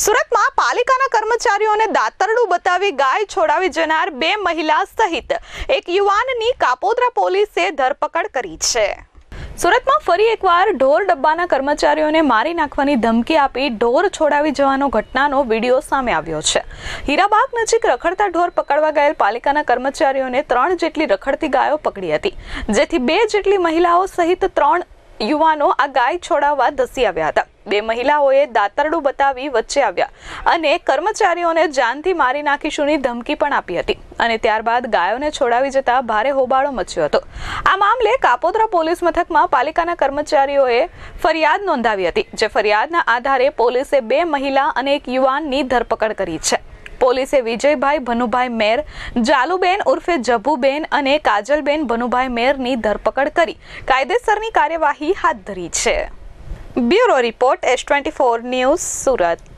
સુરતમાં પાલિકાના કર્મચારીઓને દાતરડું બતાવી ગાય છોડાવી જનાર બે મહિલા સહિત એક યુવાનની કાપોદ્રા પોલીસે ધરપકડ કરી છે. સુરતમાં ફરી એકવાર ઢોર ડબ્બાના કર્મચારીઓને મારી નાખવાની ધમકી આપી ઢોર છોડાવી જવાનો ઘટનાનો વીડિયો સામે આવ્યો છે. હીરાબાગ નજીક રખડતા ઢોર પકડવા ગયેલ પાલિકાના કર્મચારીઓને ત્રણ જેટલી રખડતી ગાયો પકડી હતી, જેથી બે જેટલી મહિલાઓ સહિત ત્રણ યુવાનો આ ગાય છોડાવવા ધસી આવ્યા હતા. બે મહિલાઓએ દાતરડું બતાવી વચ્ચે આવ્યા અને કર્મચારીઓને જાનથી મારી નાખીશુંની ધમકી પણ આપી હતી અને ત્યારબાદ ગાયોને છોડાવી જતા ભારે હોબાળો મચ્યો હતો. આ મામલે કાપોદ્રા પોલીસ મથકમાં પાલિકાના કર્મચારીઓએ ફરિયાદ નોંધાવી હતી, જે ફરિયાદના આધારે પોલીસે બે મહિલા અને એક યુવાનની ધરપકડ કરી છે. પોલીસે વિજયભાઈ ભનુભાઈ મેર, જાલુબેન ઉર્ફે જભુબેન અને કાજલબેન ભનુભાઈ મેરની ધરપકડ કરી. કાયદેસરની કાર્યવાહી હાથ ધરી છે. Bureau report S twenty four news Surat.